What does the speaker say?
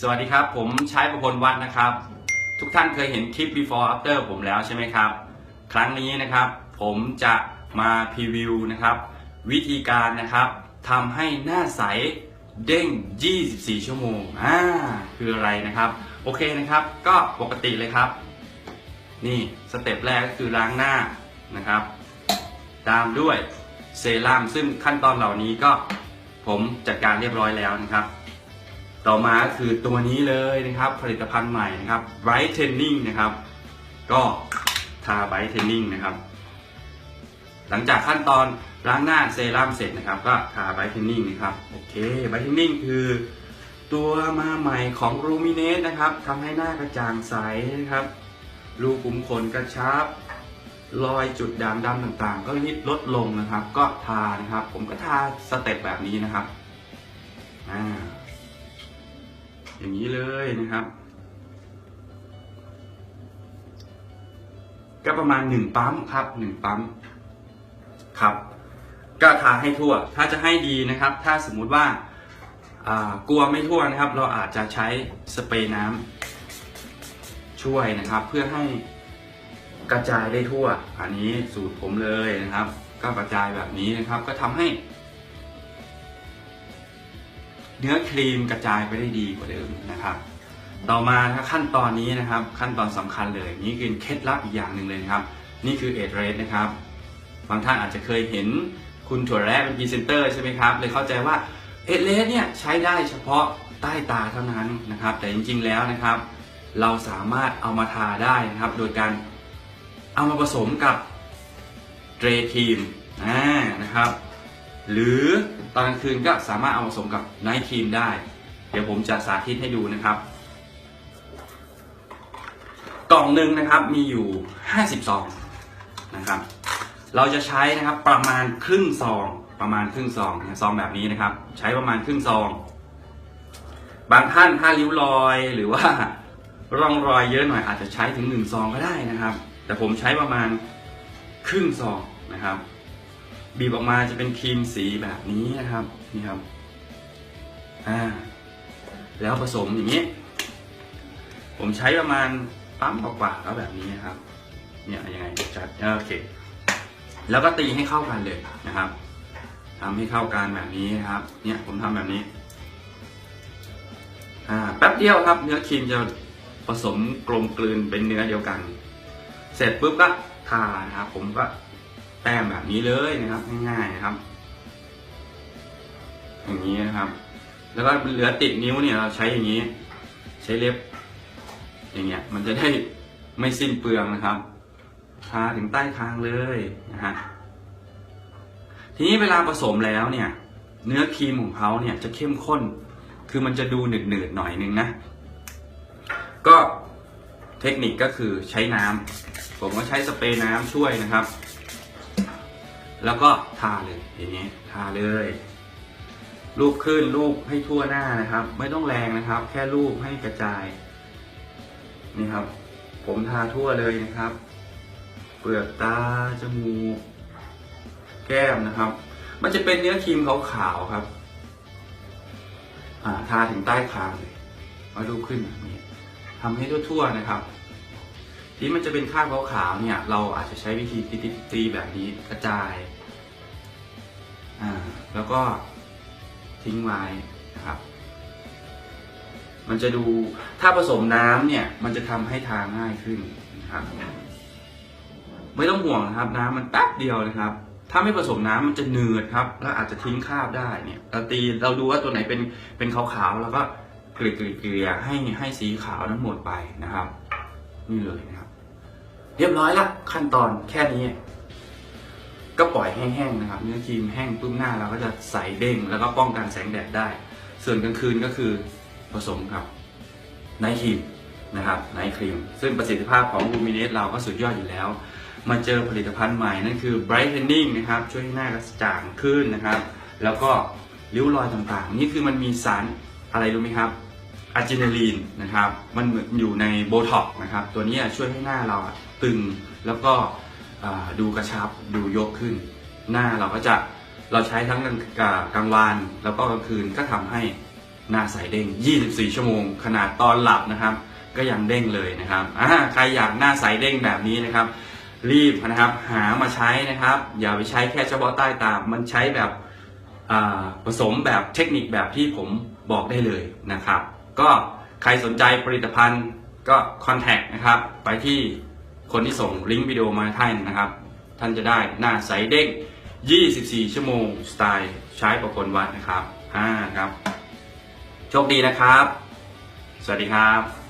สวัสดีครับ ผมใช้ประพลวัฒน์นะครับ ทุกท่านเคยเห็นคลิป before after ผมแล้วใช่ไหมครับ ครั้งนี้นะครับ ผมจะมาพรีวิวนะครับ วิธีการนะครับทำให้หน้าใสเด้ง 24 ชั่วโมงอ่าคืออะไรนะครับ โอเคนะครับ ก็ปกติเลยครับ นี่สเต็ปแรกก็คือล้างหน้านะครับ ตามด้วยเซรั่มซึ่งขั้นตอนเหล่านี้ก็ผมจัดการเรียบร้อยแล้วนะครับ ต่อมาคือตัวนี้เลยนะครับ ผลิตภัณฑ์ใหม่นะครับ Brightening นะครับ ก็ทา Brightening นะครับ หลังจากขั้นตอนล้างหน้าเซรั่มเสร็จนะครับ ก็ทา Brightening นะครับโอเค Brightening คือตัวมาใหม่ของ Luminate นะครับทำให้หน้ากระจ่างใสนะครับรูขุมขนกระชับรอยจุดด่างดำต่างๆ ก็ลดลงนะครับ ก็ทานะครับ ผมก็ทาสเต็ปแบบนี้นะครับอ่า อย่างนี้เลยนะครับ ก็ประมาณหนึ่งปั๊มครับหนึ่งปั๊มครับ ก็ทาให้ทั่ว ถ้าจะให้ดีนะครับ ถ้าสมมุติว่าอ่ากลัวไม่ทั่วนะครับ เราอาจจะใช้สเปรย์น้ำช่วยนะครับ เพื่อให้กระจายได้ทั่ว อันนี้สูตรผมเลยนะครับ ก็กระจายแบบนี้นะครับ ก็ทำให้ เนื้อครีมกระจายไปได้ดีกว่าเดิมนะครับ ต่อมาถ้าขั้นตอนนี้นะครับ ขั้นตอนสำคัญเลย นี่คือเคล็ดลับอีกอย่างหนึ่งเลยครับ นี่คือเอทเรสนะครับ บางท่านอาจจะเคยเห็นคุณถั่วแระเป็นพรีเซนเตอร์ใช่ไหมครับ เลยเข้าใจว่าเอทเรสเนี่ยใช้ได้เฉพาะใต้ตาเท่านั้นนะครับ แต่จริงๆแล้วนะครับ เราสามารถเอามาทาได้นะครับ โดยการเอามาผสมกับเดรครีมนะครับ หรือตอนกลางคืนก็สามารถเอามาผสมกับไนท์ครีมได้ เดี๋ยวผมจะสาธิตให้ดูนะครับ กล่องหนึ่งนะครับมีอยู่ 50 ซองนะครับ เราจะใช้นะครับประมาณครึ่งซองประมาณครึ่งซองซองแบบนี้นะครับ ใช้ประมาณครึ่งซอง บางท่านถ้าริ้วรอยหรือว่าร่องรอยเยอะหน่อยอาจจะใช้ถึงหนึ่งซองก็ได้นะครับ แต่ผมใช้ประมาณครึ่งซองนะครับ บีบออกมาจะเป็นครีมสีแบบนี้นะครับนี่ครับอ่าแล้วผสมอย่างนี้ ผมใช้ประมาณปั๊มกว่าๆแล้วแบบนี้นะครับ เนี่ยยังไงจัดโอเค แล้วก็ตีให้เข้ากันเลยนะครับทำให้เข้ากันแบบนี้นะครับ เนี่ยผมทำแบบนี้ อ่าแป๊บเดียวครับ เนื้อครีมจะผสมกลมกลืนเป็นเนื้อเดียวกัน เสร็จปุ๊บก็ทานะครับ ผมก็ แต้มแบบนี้เลยนะครับ ง่ายๆนะครับ อย่างนี้นะครับ แล้วก็เหลือติดนิ้วเนี่ยเราใช้อย่างนี้ ใช้เล็บ อย่างเงี้ย มันจะได้ไม่สิ้นเปลืองนะครับทาถึงใต้คางเลยนะฮะทีนี้เวลาผสมแล้วเนี่ย เนื้อครีมของเขาเนี่ยจะเข้มข้น คือมันจะดูหนืดๆหน่อยนึงนะ ก็เทคนิคก็คือใช้น้ำผมก็ใช้สเปรย์น้ำช่วยนะครับ แล้วก็ทาเลยอย่างนี้ทาเลยลูบขึ้นลูบให้ทั่วหน้านะครับ ไม่ต้องแรงนะครับ แค่ลูบให้กระจาย นี่ครับ ผมทาทั่วเลยนะครับ เปลือกตาจมูกแก้มนะครับ มันจะเป็นเนื้อครีมขาวๆครับทาถึงใต้คางเลยมาลูบขึ้นแบบนี้ทำให้ทั่วๆนะครับ ที่มันจะเป็นคราบขาวๆเนี่ย เราอาจจะใช้วิธีตีๆแบบนี้กระจาย อ่า แล้วก็ทิ้งไว้นะครับ มันจะดูถ้าผสมน้ำเนี่ย มันจะทำให้ทาง่ายขึ้นนะครับ ไม่ต้องห่วงนะครับ น้ำมันแป๊บเดียวนะครับ ถ้าไม่ผสมน้ำมันจะหนืดครับ แล้วอาจจะทิ้งคราบได้เนี่ยเราตีเราดูว่าตัวไหนเป็นเป็นขาวๆแล้วก็เกลี่ยๆเกลี่ยให้ให้สีขาวนั้นหมดไปนะครับ นี่เลยนะครับ เรียบร้อยละขั้นตอนแค่นี้ ก็ปล่อยแห้งๆนะครับ เนื้อครีมแห้งปุ๊บหน้าเราก็จะใสเด้งแล้วก็ป้องกันแสงแดดได้ ส่วนกลางคืนก็คือผสมกับไนท์ครีมนะครับไนท์ครีม ซึ่งประสิทธิภาพของ l u m i n a t e เราก็สุดยอดอยู่แล้ว มาเจอผลิตภัณฑ์ใหม่นั่นคือ brightening นะครับ ช่วยให้หน้ากระจ่างขึ้นนะครับ แล้วก็ริ้วรอยต่างๆ นี่คือมันมีสารอะไรรู้ไหมครับ อะจินาลีนนะครับ มันอยู่ในโบท็อกนะครับ ตัวนี้ช่วยให้หน้าเราตึงแล้วก็ดูกระชับดูยกขึ้น หน้าเราก็จะเราใช้ทั้งกลางกลางวันแล้วก็กลางคืนก็ทำให้หน้าใสเด้ง 24 ชั่วโมง ขนาดตอนหลับนะครับ ก็ยังเด้งเลยนะครับใครอยากหน้าใสเด้งแบบนี้นะครับ รีบนะครับหามาใช้นะครับ อย่าไปใช้แค่เฉพาะใต้ตา มันใช้แบบผสมแบบเทคนิคแบบที่ผมบอกได้เลยนะครับ ก็ใครสนใจผลิตภัณฑ์ก็คอนแทคนะครับ ไปที่คนที่ส่งลิงก์วิดีโอมาให้นะครับ ท่านจะได้หน้าใสเด้ง 24 ชั่วโมงสไตล์ใช้ประคนวัดนะครับอ่าครับ โชคดีนะครับ สวัสดีครับ